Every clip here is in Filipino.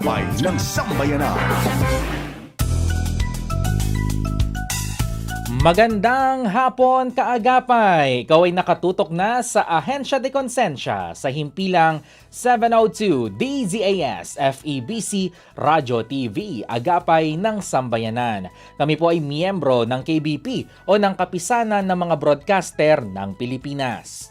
Agapay ng Sambayanan. Magandang hapon kaagapay! Ikaw ay nakatutok na sa Ahensya de Consensya sa himpilang 702 DZAS FEBC Radyo TV Agapay ng Sambayanan. Kami po ay miyembro ng KBP o ng Kapisanan ng mga Broadcaster ng Pilipinas.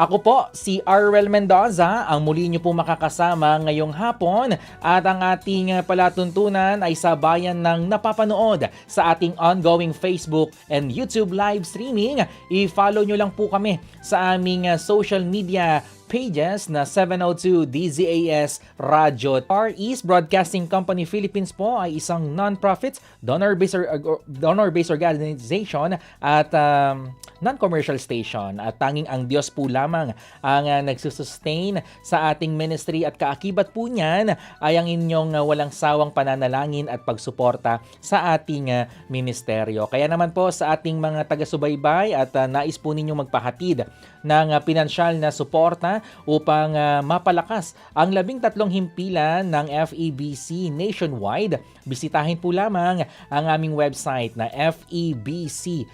Ako po, si Arwel Mendoza, ang muli niyo po makakasama ngayong hapon at ang ating palatuntunan ay sa bayan ng napapanood sa ating ongoing Facebook and YouTube live streaming. I-follow nyo lang po kami sa aming social media pages na 702 DZAS Radio. Far East Broadcasting Company Philippines po ay isang non-profit, donor-based, or- donor-based organization at um, non-commercial station. At tanging ang Diyos po lamang ang uh, nagsusustain sa ating ministry at kaakibat po niyan ay ang inyong uh, walang sawang pananalangin at pagsuporta sa ating uh, ministeryo. Kaya naman po sa ating mga taga-subaybay at uh, nais po ninyong magpahatid ng uh, pinansyal na suporta upang uh, mapalakas ang labing tatlong himpilan ng FEBC nationwide. Bisitahin po lamang ang aming website na febc.ph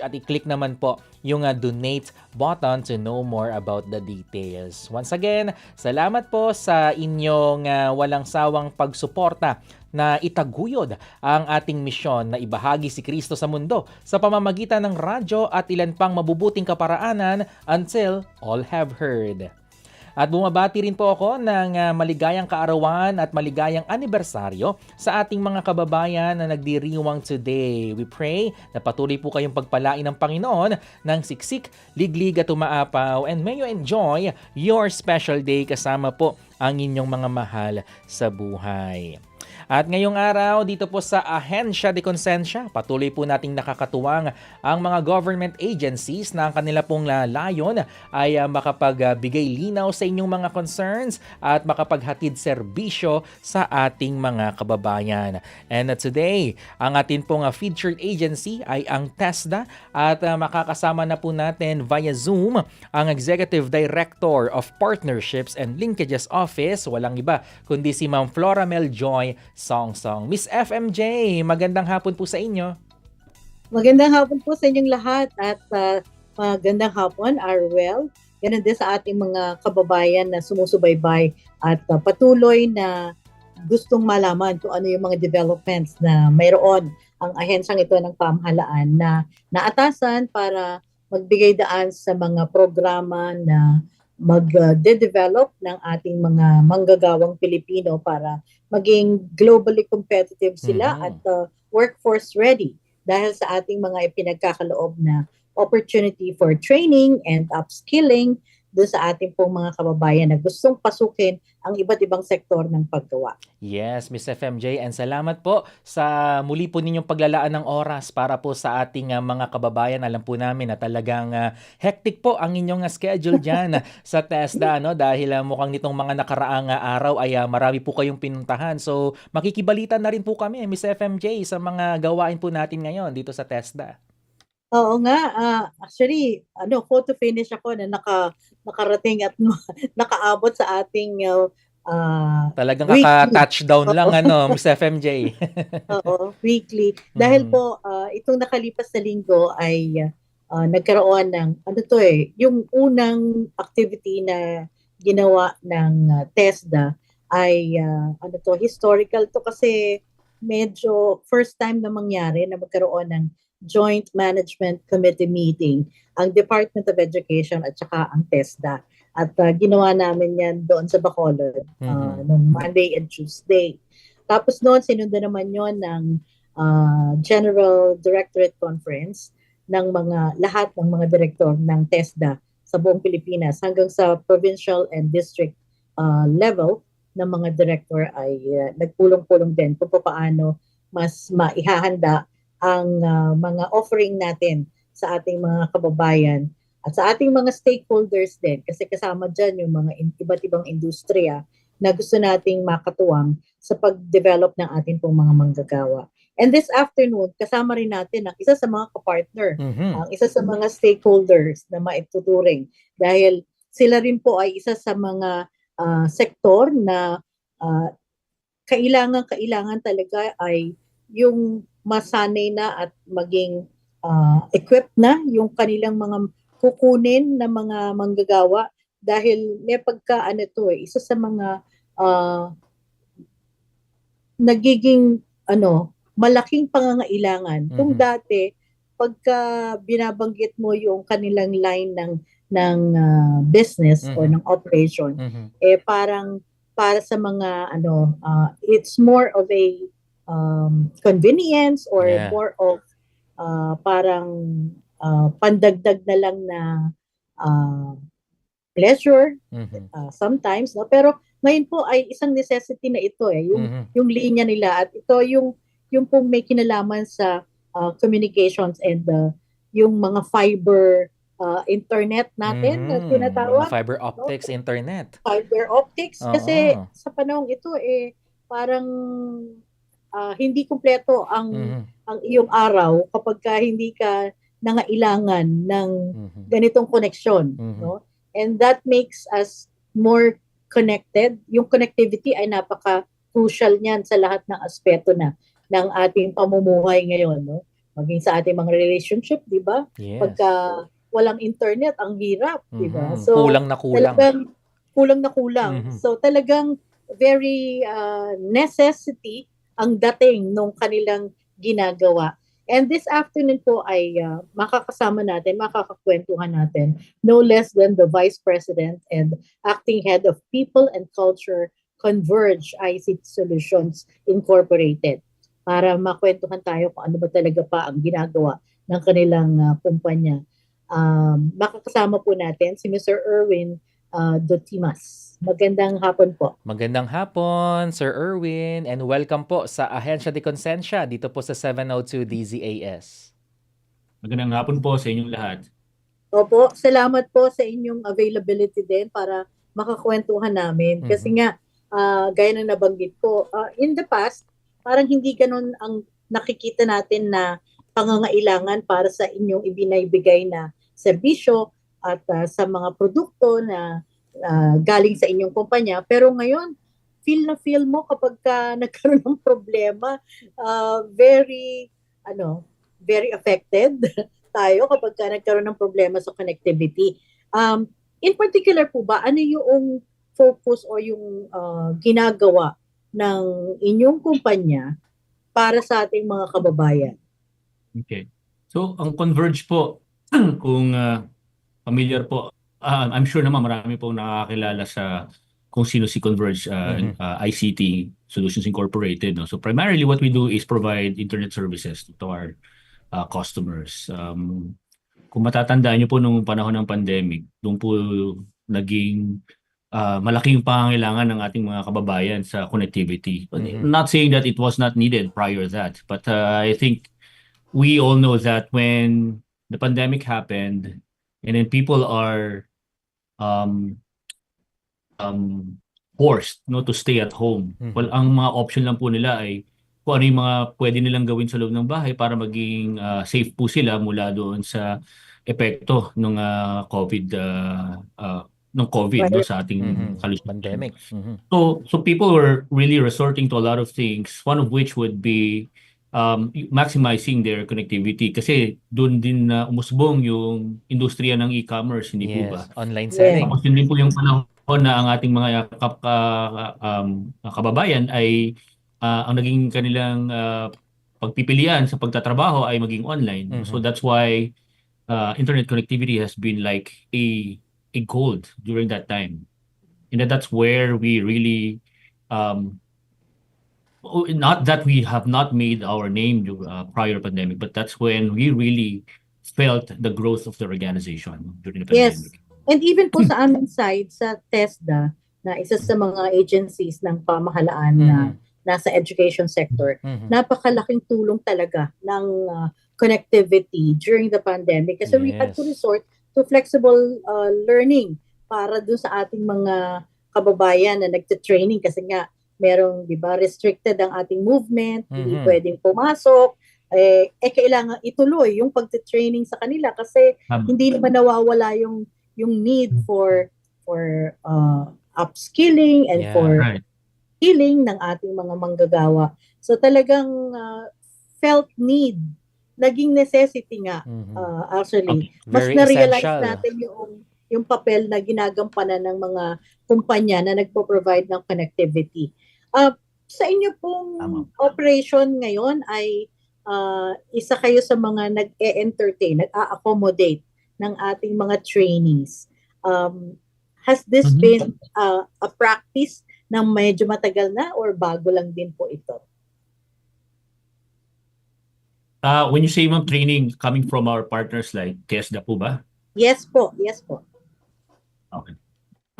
at i-click naman po yung uh, donate button to know more about the details. Once again, salamat po sa inyong walang sawang pagsuporta na itaguyod ang ating misyon na ibahagi si Kristo sa mundo sa pamamagitan ng radyo at ilan pang mabubuting kaparaanan until all have heard. At bumabati rin po ako ng uh, maligayang kaarawan at maligayang anibersaryo sa ating mga kababayan na nagdiriwang today. We pray na patuloy po kayong pagpalain ng Panginoon ng siksik, liglig at umaapaw and may you enjoy your special day kasama po ang inyong mga mahal sa buhay. At ngayong araw, dito po sa Ahensya de Consensya, patuloy po nating nakakatuwang ang mga government agencies na ang kanila pong layon ay uh, makapagbigay linaw sa inyong mga concerns at makapaghatid serbisyo sa ating mga kababayan. And today, ang atin pong uh, featured agency ay ang TESDA at makakasama na po natin via Zoom ang Executive Director of Partnerships and Linkages Office, walang iba kundi si Ma'am Flora Mel Joy Song Song. Miss FMJ, magandang hapon po sa inyo. Magandang hapon po sa inyong lahat at uh, magandang hapon, Arwell. Ganun din sa ating mga kababayan na sumusubaybay at uh, patuloy na gustong malaman kung ano yung mga developments na mayroon ang ahensyang ito ng pamahalaan na naatasan para magbigay daan sa mga programa na mag-develop ng ating mga manggagawang Pilipino para maging globally competitive sila Mhm. at uh, workforce ready dahil sa ating mga ipinagkakaloob na opportunity for training and upskilling doon sa ating pong mga kababayan na gustong pasukin ang iba't ibang sektor ng paggawa. Yes, Miss FMJ, and salamat po sa muli po ninyong paglalaan ng oras para po sa ating uh, mga kababayan. Alam po namin na talagang uh, hectic po ang inyong uh, schedule dyan sa TESDA, no? dahil uh, mukhang nitong mga nakaraang uh, araw ay uh, marami po kayong pinuntahan. So, makikibalita na rin po kami, Miss FMJ, sa mga gawain po natin ngayon dito sa TESDA. Oo nga, ah, actually, ano, photo finish ako na naka, nakarating at nakaabot sa ating uh, ah, Talagang Weekly. kaka-touchdown lang, ano, Miss FMJ. Oo, weekly. Dahil Mhm. po, ah, itong nakalipas na linggo ay ah, nagkaroon ng, ano to eh, yung unang activity na ginawa ng ah, TESDA ay, ah, ano to, historical to kasi medyo first time na mangyari na magkaroon ng Joint Management Committee meeting ang Department of Education at saka ang TESDA. At ah, ginawa namin yan doon sa Bacolod ah, Mhm. noong Monday and Tuesday. Tapos noon, sinundan naman yon ng ah, General Directorate Conference ng mga lahat ng mga direktor ng TESDA sa buong Pilipinas hanggang sa provincial and district ah, level ng mga director ay ah, nagpulong-pulong din kung paano mas maihahanda ang ah, mga offering natin sa ating mga kababayan at sa ating mga stakeholders din kasi kasama dyan yung mga in- iba't ibang industriya na gusto nating makatuwang sa pag-develop ng ating pong mga manggagawa. And this afternoon, kasama rin natin ang isa sa mga kapartner, Mhm. ang isa sa mga stakeholders na maituturing dahil sila rin po ay isa sa mga ah, sektor na ah, kailangan kailangan talaga ay yung masanay na at maging ah, equipped na yung kanilang mga kukunin na mga manggagawa dahil may pagka ano to eh, isa sa mga ah, nagiging ano malaking pangangailangan. Kung Mhm. dati pagka binabanggit mo yung kanilang line ng ng ah, business or Mhm. ng operation Mhm. eh parang para sa mga ano ah, it's more of a um, convenience or Yeah. more of ah, parang ah, pandagdag na lang na ah, pleasure Mhm. ah, sometimes no pero ngayon po ay isang necessity na ito eh yung Mhm. yung linya nila at ito yung yung pong may kinalaman sa ah, communications and uh, yung mga fiber ah, internet natin na Mhm. tinatawag Mga fiber optics internet. fiber optics Oo. kasi sa panahong ito eh parang ah, hindi kumpleto ang Mhm. ang iyong araw kapag ka hindi ka nangailangan ng Mhm. ganitong koneksyon Mhm. no and that makes us more connected yung connectivity ay napaka crucial niyan sa lahat ng aspeto na ng ating pamumuhay ngayon no maging sa ating mga relationship di ba Yes. pagka walang internet ang hirap di ba Mhm. so kulang na kulang. talagang kulang na kulang. Mhm. So talagang very uh, necessity ang dating nung kanilang ginagawa. And this afternoon po ay uh, makakasama natin, makakakwentuhan natin, no less than the Vice President and Acting Head of People and Culture Converge ICT Solutions Incorporated para makwentuhan tayo kung ano ba talaga pa ang ginagawa ng kanilang uh, kumpanya. Um, makakasama po natin si Mr. Erwin uh, Dotimas. Magandang hapon po. Magandang hapon, Sir Erwin, and welcome po sa Ahensya de Consensya dito po sa 702 DZAS. Magandang hapon po sa inyong lahat. Opo, salamat po sa inyong availability din para makakwentuhan namin. Mhm. Kasi nga, ah, gaya ng nabanggit ko, ah, in the past, parang hindi ganun ang nakikita natin na pangangailangan para sa inyong ibinaybigay na serbisyo at ah, sa mga produkto na ah, galing sa inyong kumpanya. Pero ngayon, feel na feel mo kapag ka nagkaroon ng problema, ah, very, ano, very affected tayo kapag ka nagkaroon ng problema sa connectivity. Um, in particular po ba, ano yung focus o yung ah, ginagawa ng inyong kumpanya para sa ating mga kababayan? Okay. So, ang Converge po, kung ah, familiar po, ah, I'm sure naman marami pong nakakilala sa kung sino si Converge ah, Mhm. ah, ICT Solutions Incorporated. No? So, primarily what we do is provide internet services to our ah, customers. Um, kung matatandaan niyo po nung panahon ng pandemic, doon po naging ah, malaking pangangailangan ng ating mga kababayan sa connectivity. Mhm. Not saying that it was not needed prior to that, but ah, I think we all know that when the pandemic happened and then people are um um forced no to stay at home Mhm. well ang mga option lang po nila ay kung ano yung mga pwede nilang gawin sa loob ng bahay para maging ah, safe po sila mula doon sa epekto ng ah, COVID uh, ng COVID no sa ating Mhm. kalusugan. Pandemic. Mhm. So, so people were really resorting to a lot of things. One of which would be um, maximizing their connectivity kasi doon din na umusbong yung industriya ng e-commerce, hindi po ba? Yes, online Yes. selling. Tapos yun din po yung panahon na ang ating mga kap, ka- um, kababayan ay ah, ang naging kanilang ah, pagpipilian sa pagtatrabaho ay maging online. Mhm. So that's why uh, internet connectivity has been like a a gold during that time. And that that's where we really um not that we have not made our name uh, prior pandemic, but that's when we really felt the growth of the organization during the Yes. pandemic. And even po sa aming side, sa TESDA, na isa sa mga agencies ng pamahalaan na Mhm. nasa education sector, Mhm. napakalaking tulong talaga ng uh, connectivity during the pandemic kasi we had to Yes. resort to flexible uh, learning para doon sa ating mga kababayan na nagte-training kasi nga merong 'di ba restricted ang ating movement, hindi Mhm. pwedeng pumasok. Eh, eh kailangan ituloy yung pagte-training sa kanila kasi Tama. hindi naman nawawala yung yung need for for uh, upskilling and Yeah. for Right. upskilling ng ating mga manggagawa. So talagang ah, felt need, naging necessity nga Mhm. ah, actually. Mas Very na-realize essential. natin yung yung papel na ginagampanan ng mga kumpanya na nagpo-provide ng connectivity. Ah, sa inyo pong Tama. operation ngayon ay ah, isa kayo sa mga nag-e-entertain, nag-a-accommodate ng ating mga trainees. Um, has this Mhm. been ah, a practice na medyo matagal na or bago lang din po ito? Ah, when you say ma'am training coming from our partners like TESDA po ba? Yes po, yes po.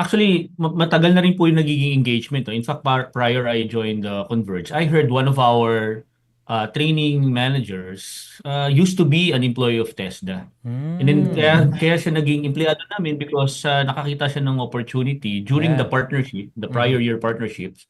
Actually, ma- matagal na rin po yung nagiging engagement. No? In fact, prior I joined uh, Converge, I heard one of our uh, training managers uh, used to be an employee of TESDA. And then Mm. kaya, kaya siya naging empleyado namin because uh, nakakita siya ng opportunity during Yeah. the partnership, the prior year partnerships.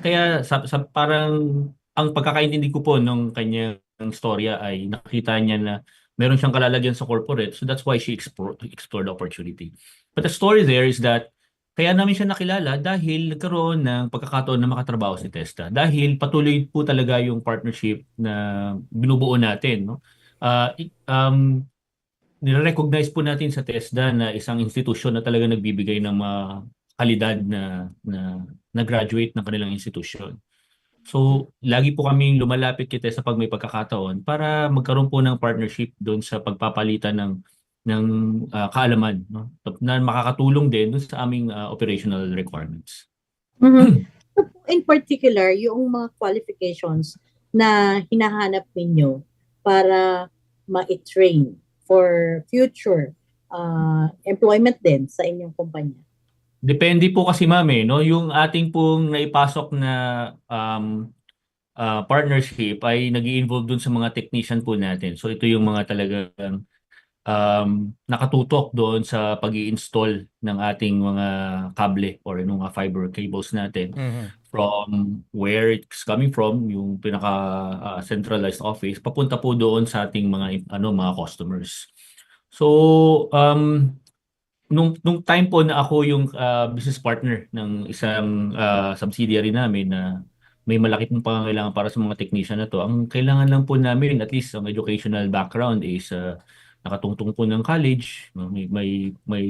Kaya sa, sa parang ang pagkakaintindi ko po nung kanyang storya ay nakita niya na meron siyang kalalagyan sa corporate. So that's why she explored, explored the opportunity. But the story there is that kaya namin siya nakilala dahil nagkaroon ng pagkakataon na makatrabaho si Testa. Dahil patuloy po talaga yung partnership na binubuo natin. No? I- um, nire-recognize po natin sa TESDA na isang institusyon na talaga nagbibigay ng mga kalidad na, na, na graduate ng kanilang institusyon. So, lagi po kaming lumalapit kay TESDA pag may pagkakataon para magkaroon po ng partnership doon sa pagpapalitan ng ng ah, kaalaman no? na makakatulong din sa aming ah, operational requirements. Mhm. Po, In particular, yung mga qualifications na hinahanap ninyo para ma-train for future uh, employment din sa inyong kumpanya. Depende po kasi ma'am eh, no? Yung ating pong naipasok na um, ah, partnership ay nag involve dun sa mga technician po natin. So ito yung mga talagang um, nakatutok doon sa pag install ng ating mga kable or yung mga fiber cables natin Mhm. from where it's coming from, yung pinaka ah, centralized office, papunta po doon sa ating mga ano mga customers. So, um, nung nung time po na ako yung ah, business partner ng isang ah, subsidiary namin na may malaki pong pangangailangan para sa mga technician na to, ang kailangan lang po namin, at least ang educational background is ah, nakatungtong po ng college, no? may may may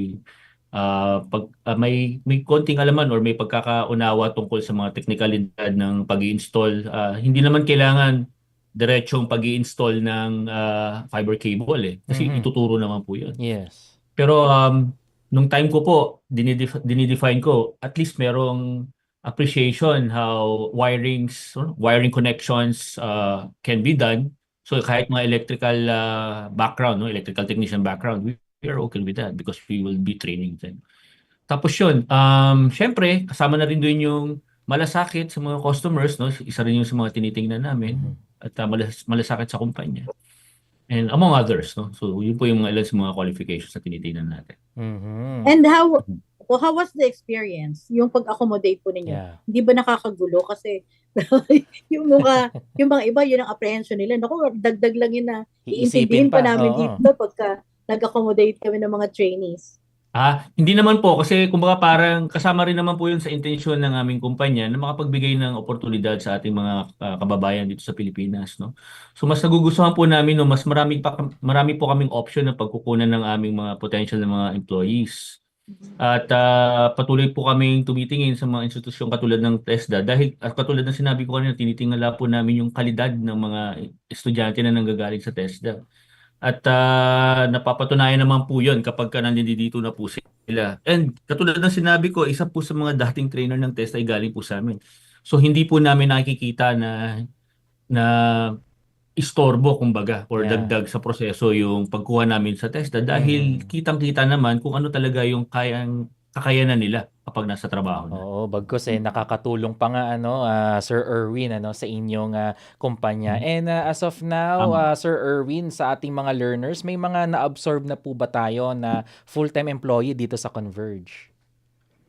ah, pag ah, may may konting alaman or may pagkakaunawa tungkol sa mga teknikalidad ng pag-install. Ah, hindi naman kailangan diretsong pag-install ng ah, fiber cable eh kasi Mhm. ituturo naman po 'yun. Yes. Pero um, nung time ko po, dinidef- dinidefine ko, at least merong appreciation how wirings, or wiring connections uh, can be done. So kahit mga electrical uh, background, no, electrical technician background, we, we are okay with that because we will be training them. Tapos yun, um, syempre, kasama na rin doon yung malasakit sa mga customers, no? Isa rin yung sa mga tinitingnan namin Mhm. at uh, malas- malasakit sa kumpanya. And among others, no? So yun po yung mga ilan sa mga qualifications na tinitingnan natin. Mhm. And how well, how was the experience? Yung pag-accommodate po ninyo? Yeah. Hindi ba nakakagulo kasi yung mga yung mga iba yun ang apprehension nila. Naku, dagdag lang yun na iintindihin Iisipin pa pa. namin oo. dito pagka nag-accommodate kami ng mga trainees. Ah, hindi naman po kasi kumbaga parang kasama rin naman po 'yun sa intensyon ng aming kumpanya na makapagbigay ng oportunidad sa ating mga ah, kababayan dito sa Pilipinas, no. So mas nagugustuhan po namin no mas marami pa marami po kaming option na pagkukunan ng aming mga potential na mga employees. At ah, patuloy po kaming tumitingin sa mga institusyon katulad ng TESDA dahil at katulad ng sinabi ko kanina tinitingala po namin yung kalidad ng mga estudyante na nanggagaling sa TESDA. At ah, napapatunayan naman po 'yon kapag ka nandito na po sila. And katulad ng sinabi ko, isa po sa mga dating trainer ng TESDA ay galing po sa amin. So hindi po namin nakikita na na istorbo kumbaga or Yeah. dagdag sa proseso yung pagkuha namin sa TESDA dahil Mhm. kitang-kita naman kung ano talaga yung kayang kakayanan nila kapag nasa trabaho na. Oo, bagkus eh nakakatulong pa nga ano ah, Sir Erwin ano sa inyong ah, kumpanya. And ah, as of now, Tama. ah, Sir Erwin sa ating mga learners, may mga na-absorb na po ba tayo na full-time employee dito sa Converge?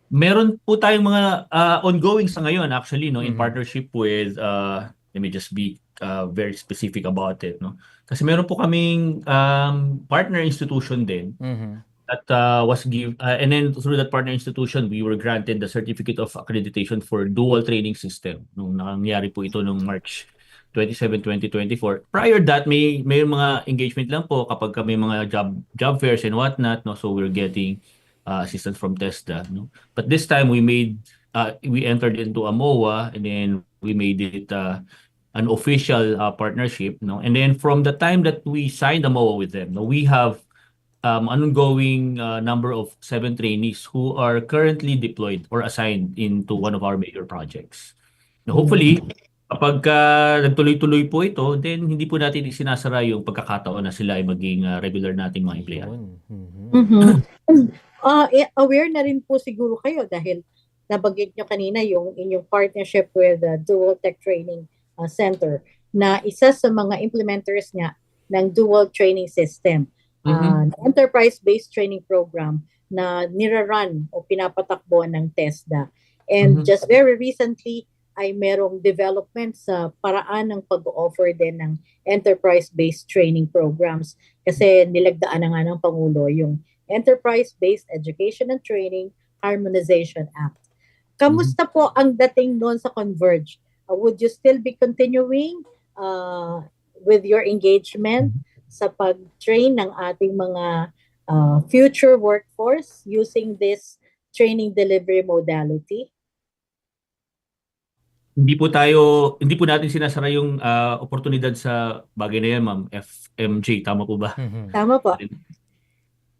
Meron po tayong mga ah, ongoing sa ngayon actually no in Mhm. partnership with uh, let me just be uh, very specific about it no. Kasi meron po kaming um, partner institution din Mhm. that uh, was give uh, and then through that partner institution we were granted the certificate of accreditation for dual training system nung nangyari po ito nung March 27 2024 prior that may may mga engagement lang po kapag kami mga job job fairs and whatnot no so we're getting uh, assistance from TESDA no but this time we made uh, we entered into a MOA and then we made it uh, an official uh, partnership no and then from the time that we signed the MOA with them no we have um, ongoing uh, number of seven trainees who are currently deployed or assigned into one of our major projects. Now, hopefully, kapag uh, nagtuloy-tuloy po ito, then hindi po natin isinasara yung pagkakataon na sila ay maging uh, regular nating mga empleyado. Mhm. Mhm. Ah, eh, aware na rin po siguro kayo dahil nabanggit nyo kanina yung inyong partnership with the Dual Tech Training uh, Center na isa sa mga implementers nga ng Dual Training System. Uh, enterprise-based training program na nirarun o pinapatakbo ng TESDA. And Mhm. just very recently, ay merong development sa paraan ng pag-offer din ng enterprise-based training programs. Kasi nilagdaan na nga ng Pangulo yung Enterprise-Based Education and Training Harmonization Act. Kamusta po ang dating noon sa Converge? Uh, would you still be continuing uh, with your engagement sa pag-train ng ating mga uh, future workforce using this training delivery modality? Hindi po tayo, hindi po natin sinasara yung uh, oportunidad sa bagay na yan, ma'am. FMJ, tama po ba? Mhm. Tama po.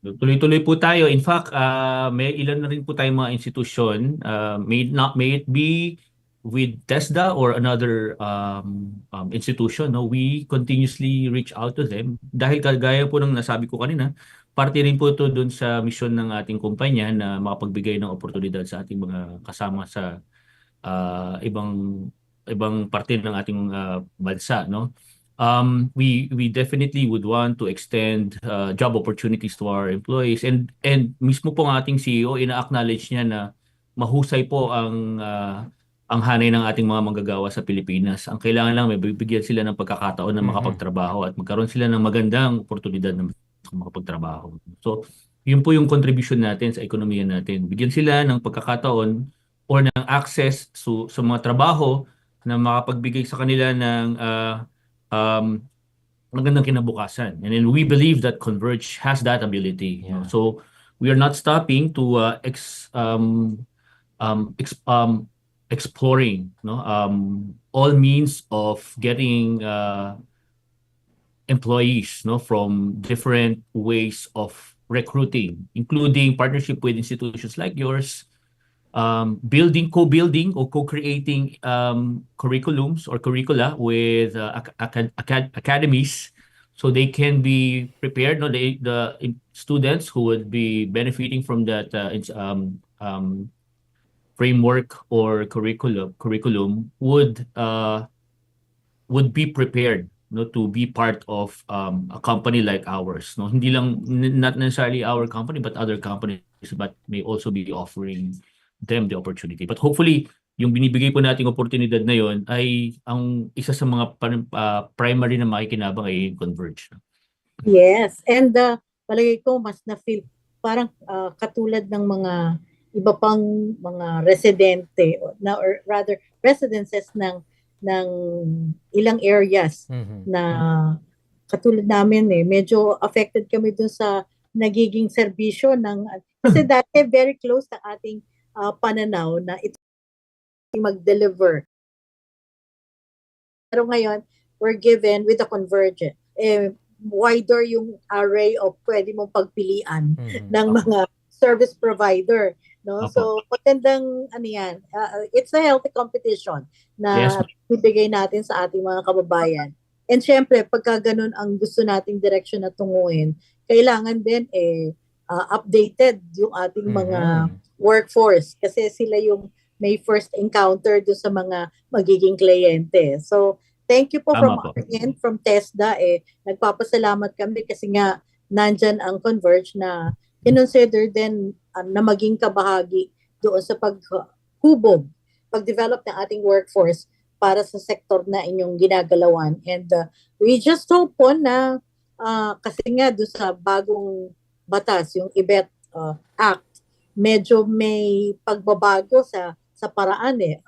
Tuloy-tuloy po tayo. In fact, uh, may ilan na rin po tayong mga institusyon. Uh, may, not, may it be with TESDA or another um, um, institution, no, we continuously reach out to them. Dahil kagaya po ng nasabi ko kanina, parte rin po ito dun sa mission ng ating kumpanya na makapagbigay ng oportunidad sa ating mga kasama sa uh, ibang ibang parte ng ating uh, bansa, no? um, we we definitely would want to extend uh, job opportunities to our employees and and mismo po ang ating CEO ina-acknowledge niya na mahusay po ang uh, ang hanay ng ating mga manggagawa sa Pilipinas. Ang kailangan lang may bibigyan sila ng pagkakataon na makapagtrabaho at magkaroon sila ng magandang oportunidad na makapagtrabaho. So, yun po yung contribution natin sa ekonomiya natin. Bigyan sila ng pagkakataon or ng access so, sa mga trabaho na makapagbigay sa kanila ng uh, um, magandang kinabukasan. And then we believe that Converge has that ability. Yeah. So we are not stopping to uh, ex, um, um, ex, um, exploring no? um, all means of getting uh, employees no? from different ways of recruiting, including partnership with institutions like yours, um, building, co-building or co-creating um, curriculums or curricula with uh, ac- acad- acad- academies so they can be prepared. No, they, the students who would be benefiting from that uh, um, um, framework or curriculum curriculum would uh, would be prepared no to be part of um, a company like ours no hindi lang not necessarily our company but other companies but may also be offering them the opportunity. But hopefully, yung binibigay po nating oportunidad na yon ay ang isa sa mga ah, primary na makikinabang ay Converge. Yes. And uh, palagay ko mas na-feel parang uh, katulad ng mga iba pang mga residente na or rather residences ng ng ilang areas Mhm. na katulad namin eh medyo affected kami dun sa nagiging serbisyo ng kasi dati very close ng ating ah, pananaw na ito mag-deliver. Pero ngayon, we're given with a convergent. Eh, wider yung array of pwede mong pagpilian Mhm. ng mga service provider. No? Opo. So, magandang ano yan, uh, it's a healthy competition na Yes, bibigay natin sa ating mga kababayan. And syempre, pagka ganun ang gusto nating direction na tunguhin, kailangan din eh uh, updated yung ating mga Mhm. workforce kasi sila yung may first encounter do sa mga magiging kliyente. So, thank you po Tama from po. our end, from TESDA. Eh, nagpapasalamat kami kasi nga nandyan ang Converge na kinonsider din um, na maging kabahagi doon sa paghubog, pag-develop ng ating workforce para sa sektor na inyong ginagalawan. And uh, we just hope po na uh, kasi nga doon sa bagong batas, yung IBET uh, Act, medyo may pagbabago sa sa paraan eh.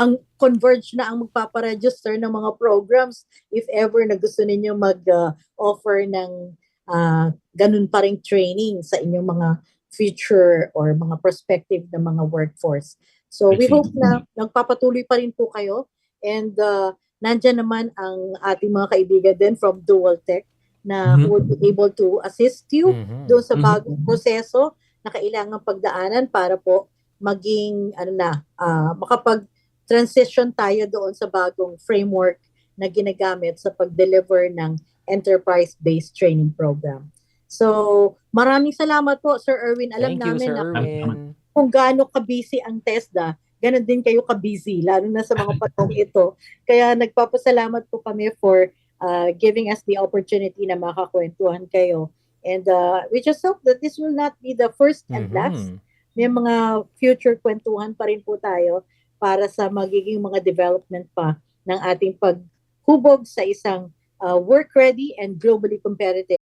Ang Converge na ang magpaparegister ng mga programs if ever na gusto ninyo mag-offer ng ah, ganun pa ring training sa inyong mga future or mga prospective na mga workforce. So we hope na nagpapatuloy pa rin po kayo and uh, nandyan naman ang ating mga kaibigan din from Dual Tech na Mhm. who will be able to assist you Mhm. doon sa Mhm. bagong proseso na kailangan pagdaanan para po maging ano na ah, makapag-transition tayo doon sa bagong framework na ginagamit sa pag-deliver ng enterprise-based training program. So, maraming salamat po Sir Erwin. Alam Thank you, namin Sir na Erwin. kung gaano ka-busy ang TESDA, ganun din kayo ka-busy, lalo na sa mga patong ito. Kaya nagpapasalamat po kami for uh, giving us the opportunity na makakwentuhan kayo. And uh, we just hope that this will not be the first and last. Mhm. May mga future kwentuhan pa rin po tayo para sa magiging mga development pa ng ating paghubog sa isang uh, work-ready and globally competitive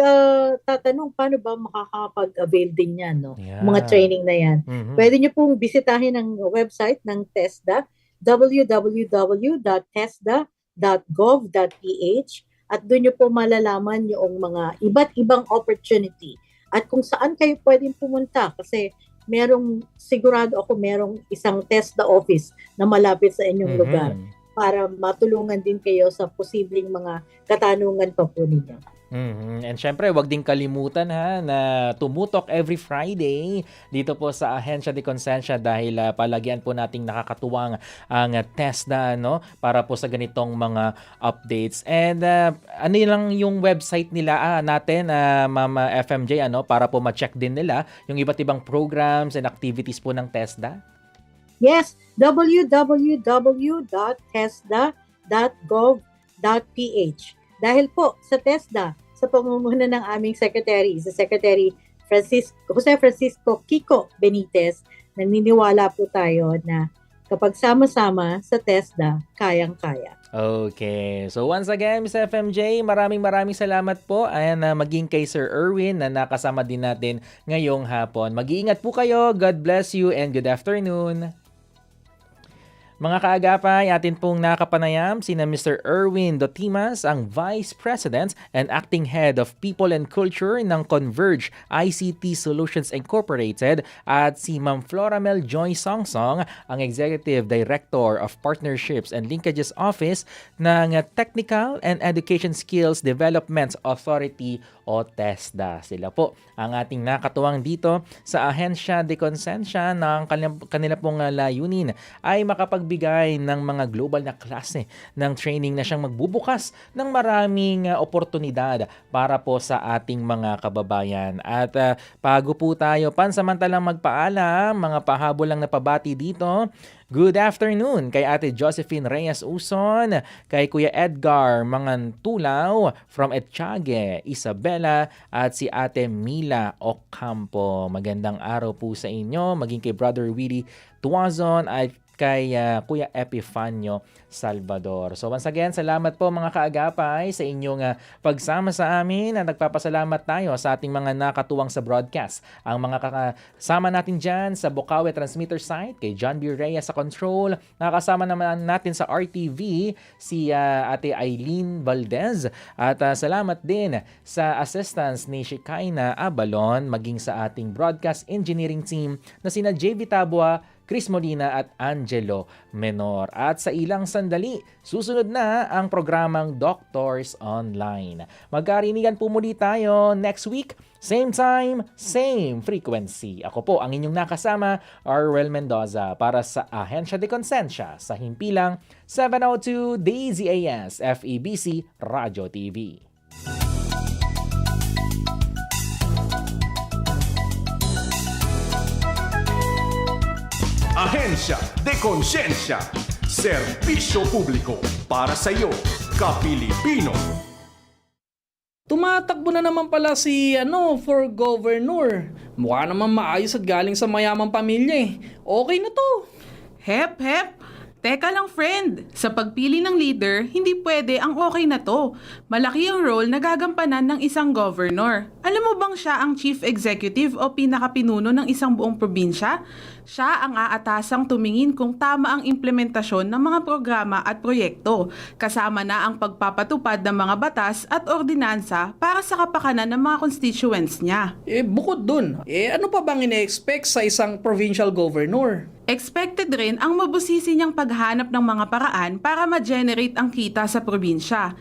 uh, tatanong paano ba makakapag-avail din yan, no? Yeah. Mga training na yan. Mhm. Pwede nyo pong bisitahin ang website ng TESDA, www.tesda.gov.ph at doon nyo po malalaman yung mga iba't ibang opportunity at kung saan kayo pwedeng pumunta kasi merong sigurado ako merong isang TESDA office na malapit sa inyong Mhm. lugar para matulungan din kayo sa posibleng mga katanungan pa po ninyo. Mhm. And syempre, wag din kalimutan ha na tumutok every Friday dito po sa Ahensya de Consensya dahil ah, palagian po nating nakakatuwang ang ah, TESDA no para po sa ganitong mga updates. And ah, ano lang yung website nila ah, natin ah, Mama FMJ ano para po ma-check din nila yung iba't ibang programs and activities po ng TESDA. Yes, www.tesda.gov.ph. Dahil po sa TESDA, sa pamumuno ng aming secretary, sa Secretary Francisco, Jose Francisco Kiko Benitez, naniniwala po tayo na kapag sama-sama sa TESDA, kayang-kaya. Okay. So once again, Miss FMJ, maraming maraming salamat po. Ayan na maging kay Sir Erwin na nakasama din natin ngayong hapon. Mag-iingat po kayo. God bless you and good afternoon. Mga kaagapay, atin pong nakapanayam sina Mr. Erwin Dotimas, ang Vice President and Acting Head of People and Culture ng Converge ICT Solutions Incorporated at si Ma'am Floramel Joy Songsong, ang Executive Director of Partnerships and Linkages Office ng Technical and Education Skills Development Authority o TESDA. Sila po ang ating nakatuwang dito sa Ahensya de Consensya ng kanila, pong layunin ay makapagbigay ng mga global na klase ng training na siyang magbubukas ng maraming uh, oportunidad para po sa ating mga kababayan. At uh, bago po tayo pansamantalang magpaalam, mga pahabol lang na pabati dito, Good afternoon kay Ate Josephine Reyes Uson, kay Kuya Edgar Mangantulaw from Etchage, Isabela at si Ate Mila Ocampo. Magandang araw po sa inyo, maging kay Brother Willie Tuazon at kay ah, Kuya Epifanio Salvador. So once again, salamat po mga kaagapay sa inyong ah, pagsama sa amin at nagpapasalamat tayo sa ating mga nakatuwang sa broadcast. Ang mga kasama natin dyan sa Bukawe Transmitter site, kay John B. Reyes sa control, nakakasama naman natin sa RTV si ah, Ate Eileen Valdez at ah, salamat din sa assistance ni Shikaina Abalon maging sa ating broadcast engineering team na sina JV Tabua, Chris Molina at Angelo Menor. At sa ilang sandali, susunod na ang programang Doctors Online. Magkarinigan po muli tayo next week, same time, same frequency. Ako po ang inyong nakasama, Arwel Mendoza, para sa Ahensya de Consensya sa Himpilang 702 DZAS FEBC Radio TV. Ahensya de Konsensya. Serbisyo publiko para sa iyo, kapilipino. Tumatakbo na naman pala si ano for governor. Mukha naman maayos at galing sa mayamang pamilya eh. Okay na to. Hep, hep. Teka lang friend, sa pagpili ng leader, hindi pwede ang okay na to. Malaki ang role na gagampanan ng isang governor. Alam mo bang siya ang chief executive o pinakapinuno ng isang buong probinsya? Siya ang aatasang tumingin kung tama ang implementasyon ng mga programa at proyekto, kasama na ang pagpapatupad ng mga batas at ordinansa para sa kapakanan ng mga constituents niya. Eh, bukod dun, eh, ano pa bang ine-expect sa isang provincial governor? Expected rin ang mabusisi niyang paghanap ng mga paraan para ma-generate ang kita sa probinsya.